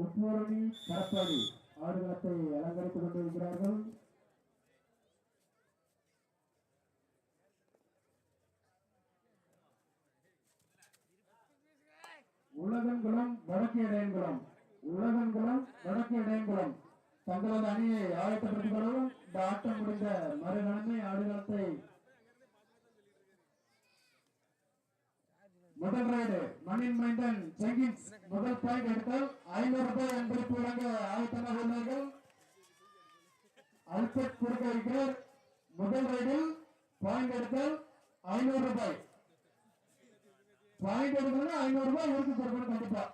உட்பூரணி பரப்பாடி ஆடுகளத்தை அலங்கரித்துக் கொண்டிருக்கிறார்கள். உலகங்குளம் வடக்கு இடையங்குளம் உலகங்குளம் வடக்கு இடையங்குளம் தங்களது அணியை ஆயத்தப்படுத்திக் கொள்ளவும் இந்த ஆட்டம் முடிந்த மறுகணமே ஆடுகள முதல் ரைடு மணின் மைந்தன் செங்கின்ஸ் முதல் பாயிண்ட் எடுத்தால் ஐநூறு ரூபாய் அன்பளிப்பு வழங்க ஆயத்தமாக உள்ளார்கள். அல்பட் கொடுக்க இருக்கிறார். முதல் ரைடில் பாயிண்ட் எடுத்தால் ஐநூறு ரூபாய். பாயிண்ட் எடுக்கணும்னா ஐநூறு ரூபாய் இருக்கு கொடுக்கணும் கண்டிப்பா.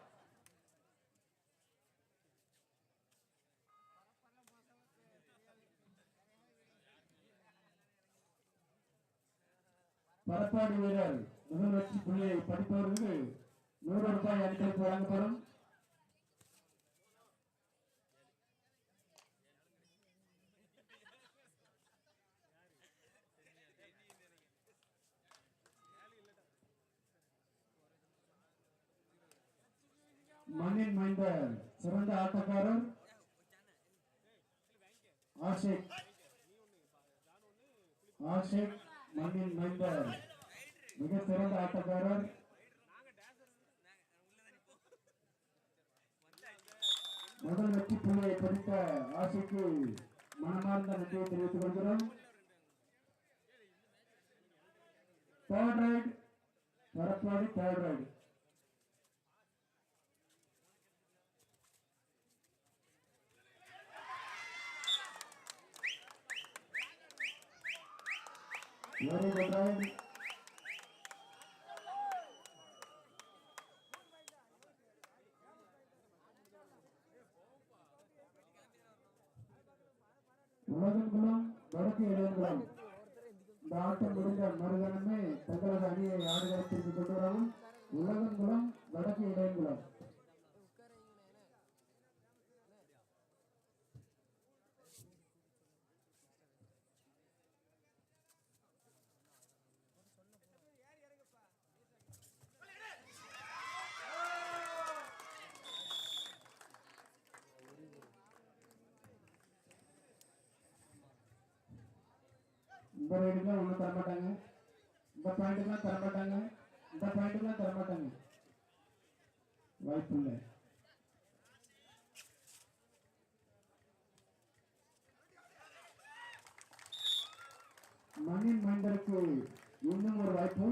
பரப்பாடு வீரர் முதல் வெற்றி புள்ளியை படிப்பவர்களுக்கு நூறு ரூபாய் அன்பளிப்பு வழங்கப்படும். மண்ணின் மைந்த சிறந்த ஆட்டக்காரர் ஆஷிக். ஆஷிக் மண்ணின் மைந்த மிக சிறந்த ஆட்டக்காரர் முதல் வெற்றி புள்ளியை படித்த ஆஷிக்கு மனமார்ந்த நன்றியை தெரிவித்துக் கொள்கிறோம் third right Parappadi third right Very good ride. Ulagankulam வடக்கு இளையங்குளம் இந்த ஆட்டம் முடிந்த மறுதனமே தங்களது அணியை ஆடுகளத்திற்கு கொண்டு வரவும் உலகங்குளம் வடக்கு இளையங்குளம் இந்த ரைடுக்குலாம் ஒன்றும் தரமாட்டாங்க. இந்த பாயிண்ட்டுக்கெல்லாம் தரமாட்டாங்க. இந்த பாயிண்ட்டுக்கெல்லாம் தரமாட்டாங்க. வாய்ப்பு இல்லை மணி மைண்டருக்கு இன்னும் ஒரு வாய்ப்பு.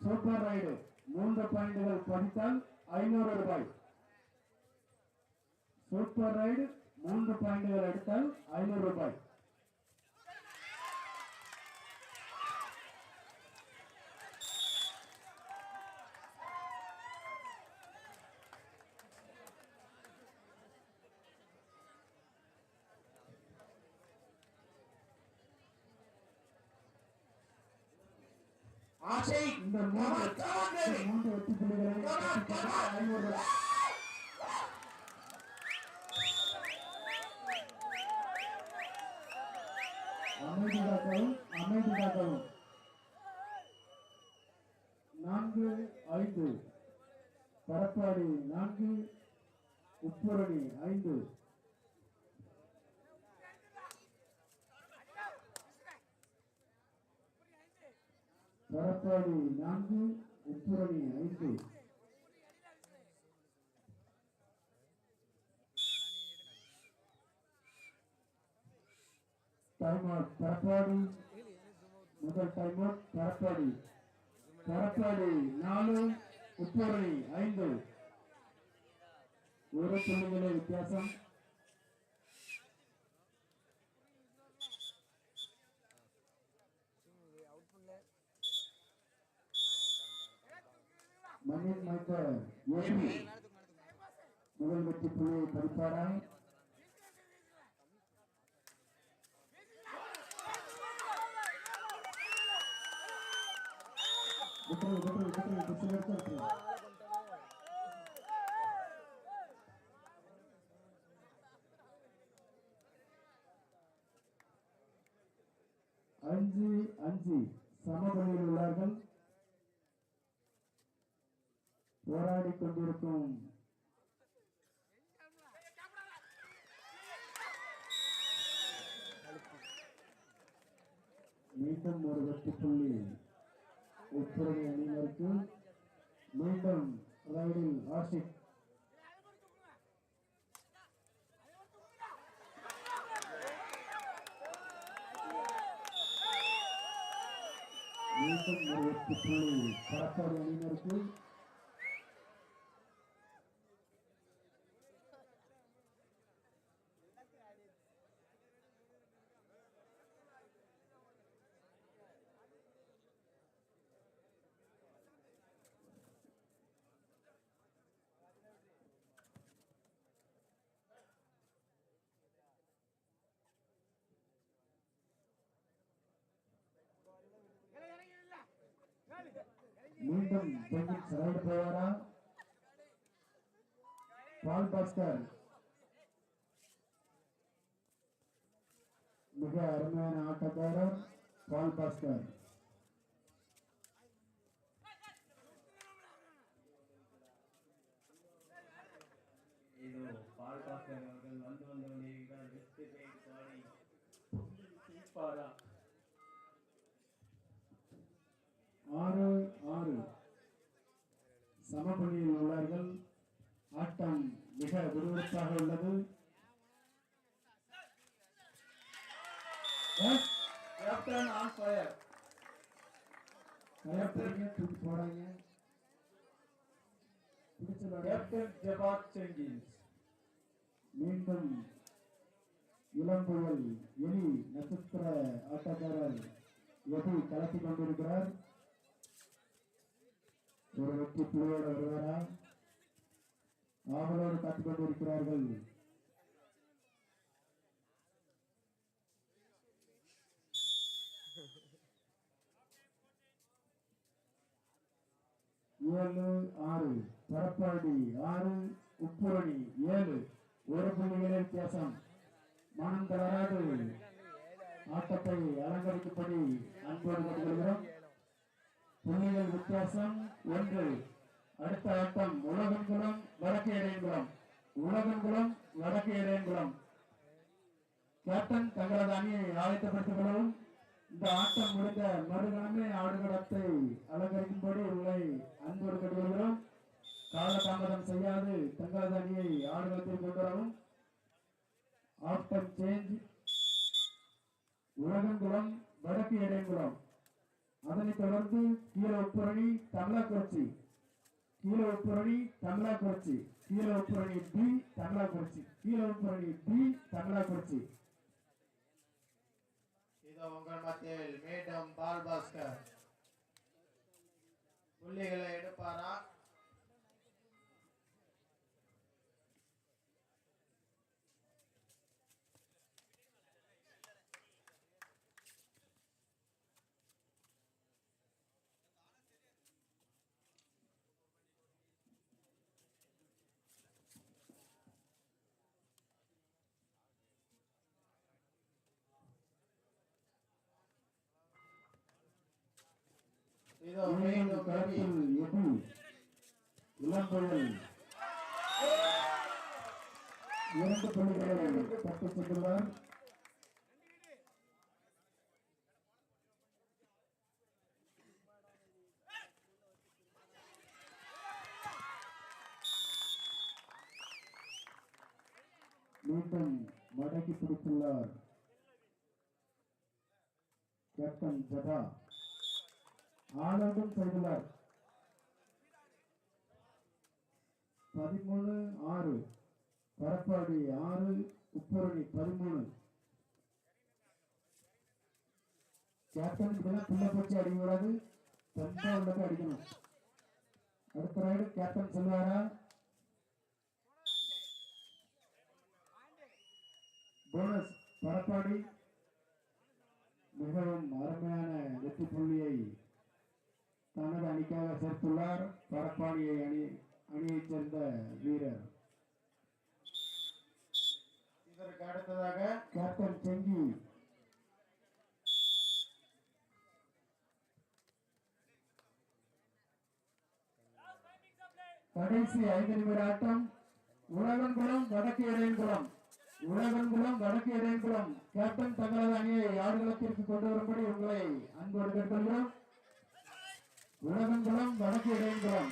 சூப்பர் ரைடு மூன்று பாயிண்டுகள் படித்தால் ஐநூறு ரூபாய். சூப்பர் ரைடு மூன்று பாயிண்டுகள் எடுத்தால் ஐநூறு ரூபாய் ஆசை இந்த மூன்று Come on, இந்த baby. மூன்று வெற்றி புள்ளிகளை Come அமைதி காக்கவும் அமைதி காக்கவும் நான்கு ஐந்து பரப்பாடி நான்கு உப்புரணி ஐந்து பரப்பாடி நான்கு உப்புரணி ஐந்து. டைம் அவுட் பரப்பாடி முதல் டைம் அவுட் பரப்பாடி பரப்பாடி நாலு உப்புரணி ஐந்து. ஒரு புள்ளிகளை வித்தியாசம். மண்ணின் மைத்த முதல் வெற்றி புள்ளியை படிப்பாரா அஞ்சு அஞ்சு. சமபணியில் உள்ளார்கள் போராடி கொண்டிருக்கும். மீண்டும் ஒரு வெற்றி புள்ளி. உட்புறணி அணியினருக்கு மீண்டும் ரைடில் ஆஷிக் மீண்டும் ஒரு எட்டு புள்ளி. கடப்பாடு அணியினருக்கு மீண்டும் பெண்ணின் சரவண போவாரா பால் பாஸ்கர் மிக அருமையான ஆட்டக்காரர் பால் பாஸ்கர் இதோ பால் பாஸ்கர் அவர்கள் வந்து வந்து கொண்டிருக்கிறார் வெற்றி பெயர் பாடி தீப்பாரா ஆறு ஆறு சமபணியில் உள்ளார்கள் ஆட்டம் மிக விறுவிறுப்பாக உள்ளது. எஸ், கேப்டன் ஆன் ஃபயர் கையை பிடிங்க, தூக்கி போடாங்க பிடிச்சு விளையாடுங்க. கேப்டன் ஜபாத் செங்கின்ஸ் மீண்டும் இளம்புயல் எலி நட்சத்திர ஆட்டக்காரர் எபி கலத்தி கொண்டிருக்கிறார்? ஒரு வெற்றி புள்ளியோடு வருவாரா ஆவலோடு காத்துக் கொண்டிருக்கிறார்கள். ஏழு ஆறு பரப்பாடி ஆறு உப்புரணி ஏழு ஒரு புள்ளிகளே வித்தியாசம். மனம் தளராது. ஆட்டத்தை அலங்கரிக்கும்படி அன்போடு கொண்டு வருகிறோம் புள்ளிகள் வித்தியாசம் ஒன்று. அடுத்த ஆட்டம் உலகங்குளம் வடக்கு இடையங்குளம் உலகங்குளம் வடக்கு இடையங்குளம் கேப்டன் தங்களது அணியை ஆயத்தப்படுத்திக் கொள்ளவும். இந்த ஆட்டம் முடிந்த மறுகணமே ஆடுகளத்தை அலங்கரிக்கும்படி உங்களை அன்போடு கட்டுகிறோம் காலதாமதம் செய்யாது. தங்களது அணியை ஆடுகளத்தில் கொண்டு வரவும். ஆஃப்டர் சேஞ்ச் உலகங்குளம் வடக்கு இடையங்குளம் அதனைத் தொடர்ந்து கீழ உப்புரணி தமிழாக்குறிச்சி. கீழ உப்புரணி தமிழாக்குறிச்சி. கீழ உப்புரணி பி தமிழாக்குறிச்சி. கீழ உப்புரணி பி தமிழாக்குறிச்சி. இதோ உங்கள் மத்தியில் மீண்டும் பால் பாஸ்கர் புள்ளிகளை எடுப்பாரா? களத்தில் எபி இளம்புயல் இரண்டு புள்ளிகளை தப்பிச் சென்றுள்ளார். மீண்டும் மடக்கி பிடித்துள்ளார். கேப்டன் ஜபா. ஆனந்தம் செய்துள்ளார் பதிமூணு ஆறு. பரப்பாடி ஆறு. உப்பரணி பதிமூணு. கேப்டன் இப்படிலாம் பிள்ளை போச்சு அடிக்கூடாது ரொம்ப உள்ளது அடிக்கணும். அடுத்த ரைடு கேப்டன் சொல்லுவாரா? போனஸ் பரப்பாடி. மிகவும் அருமையான வெற்றி புள்ளியை தனது அணிக்காக சேர்த்துள்ளார். பரப்பாடியை அணி அணியைச் சேர்ந்த வீரர். இதற்கு அடுத்ததாக கேப்டன் செங்கி. கடைசி ஐந்து நிமிட ஆட்டம். உலகங்குளம் வடக்கு இடையங்குளம். உலகங்குளம் வடக்கு இடையங்குளம். கேப்டன் தங்களது அணியை ஆடுகளத்திற்கு கொண்டு வரும்படி உங்களை அன்போடு கேட்டுக்கொள்கிறோம். உலகங்குளம் வடக்கு இடையங்குளம்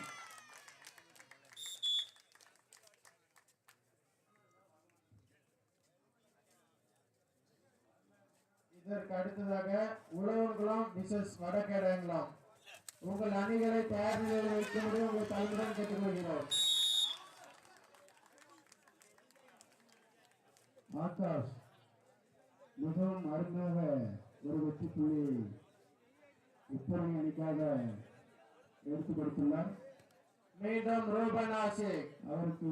இதற்கு அடுத்ததாக உழவன்குளம் மிசஸ் வடக்கேடங்குளம் உங்கள் அணிகளை தயார் நிலையில் வைக்கும்படி உங்கள் தலைமுடன் கேட்டுக்கொள்கிறோம். ஆகாஷ் மிகவும் அருமையாக ஒரு வெற்றி புள்ளி உப்பரணி அணிக்காக எடுத்துக் கொடுத்துள்ளார் மீண்டும் ரூபன் ஆஷிக். அவருக்கு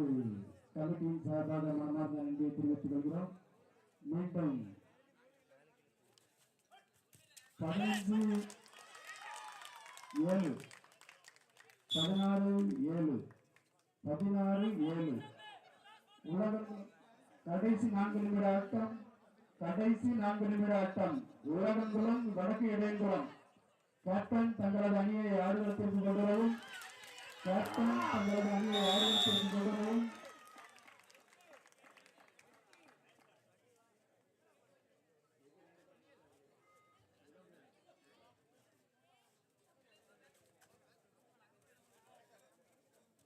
கமிட்டியின் சார்பாக மனமார்ந்த நன்றியை தெரிவித்துக் கொள்கிறோம். மீண்டும் பதினஞ்சு ஏழு பதினாறு ஏழு பதினாறு ஏழு. உலகம் கடைசி நான்கு நிமிட ஆட்டம் கடைசி நான்கு நிமிட ஆட்டம். உலகங்குளம் வடக்கு இடையங்குளம் கேப்டன் தங்களது அணியை ஆடுகளத்திற்கு கொண்டுவரவும் கேப்டன் தங்களது அணியை ஆடுகளத்திற்கு கொண்டுவரவும்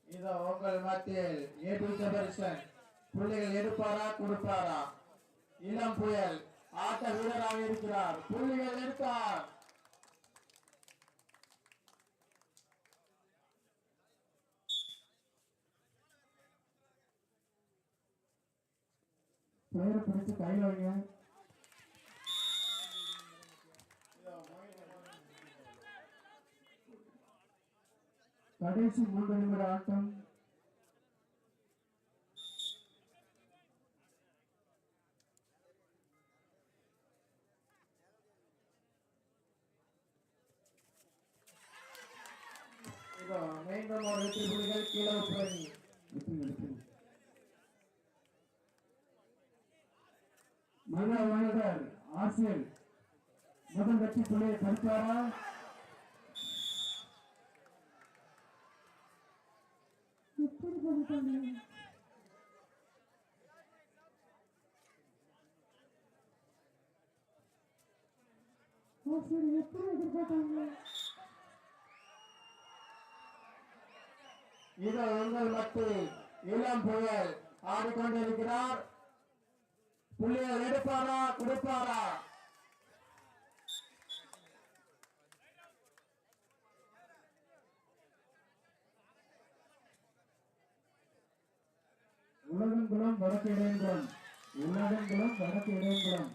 இதோ உங்கள் மத்தியில் ஏபி ஜெபர்சன். புள்ளிகள் எடுப்பாரா கொடுப்பாரா? இளம் புயல் ஆட்ட வீரராக இருக்கிறார். புள்ளிகள் எடுத்தார். பேரை பிடிச்சு கையில் வைங்க. கடைசி மூன்று நிமிட ஆட்டம். மீண்டும் ஒரு வெற்றி புள்ளிகள் கீழே புரணி விட்டுருங்க, விட்டுருங்க. மன மனிதர் ஆசிரியர் முதல் வெற்றி புள்ளியை எதிர்பார்த்தாங்க? இதோ உங்கள் மத்தியில் இளம் புயல் ஆடிக்கொண்டிருக்கிறார். புள்ளிகள் எடுப்பாரா கொடுப்பாரா? உலகங்குளம் வடக்கு இடையங்குளம் உலகங்குளம் வடக்கு இடையங்குளம்